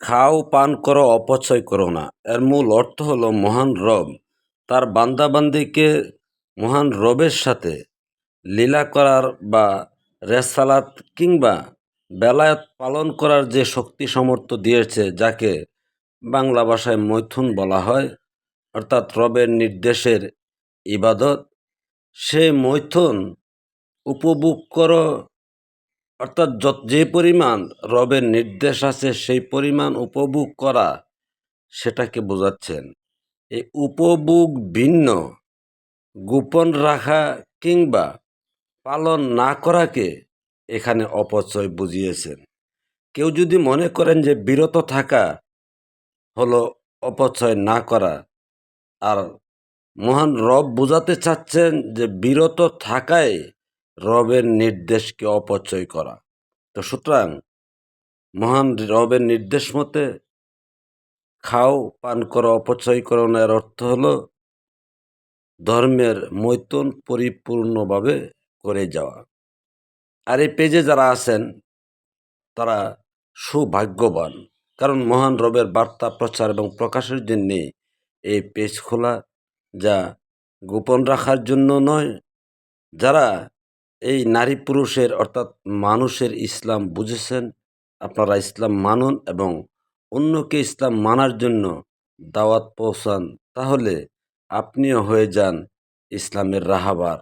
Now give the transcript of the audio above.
খাও, পান করো, অপচয় করো না। এর মূল অর্থ হলো মহান রব তার বান্দাবান্দিকে মহান রবের সাথে লীলা করার বা রেসালাত কিংবা বেলায়েত পালন করার যে শক্তি সামর্থ্য দিয়েছে, যাকে বাংলা ভাষায় মৈথুন বলা হয়, অর্থাৎ রবের নির্দেশের ইবাদত, সে মৈথুন উপভোগ করো অর্থাৎ যত যে পরিমাণ রবের নির্দেশ আছে, সেই পরিমাণ উপভোগ করা সেটাকে বোঝাচ্ছেন। এই উপভোগ ভিন্ন, গোপন রাখা কিংবা পালন না করাকে এখানে অপচয় বুঝিয়েছেন। কেউ যদি মনে করেন যে বিরত থাকা হলো অপচয় না করা, আর মহান রব বোঝাতে চাচ্ছেন যে বিরত থাকায় রবের নির্দেশকে অপচয় করা। তো সুতরাং মহান রবের নির্দেশ মতে খাও, পান করা, অপচয় করো না, এর অর্থ হলো ধর্মের মৈতন পরিপূর্ণভাবে করে যাওয়া। আর এই পেজে যারা আছেন, তারা সুভাগ্যবান। কারণ মহান রবের বার্তা, প্রচার এবং প্রকাশের জন্যে এই পেজ খোলা, যা গোপন রাখার জন্য নয়, যারা এই নারী পুরুষের অর্থাৎ মানুষের ইসলাম বুঝেছেন, আপনারা ইসলাম মানুন এবং অন্যকে ইসলাম মানার জন্য দাওয়াত পৌঁছান, তাহলে আপনিও হয়ে যান ইসলামের রাহাবার।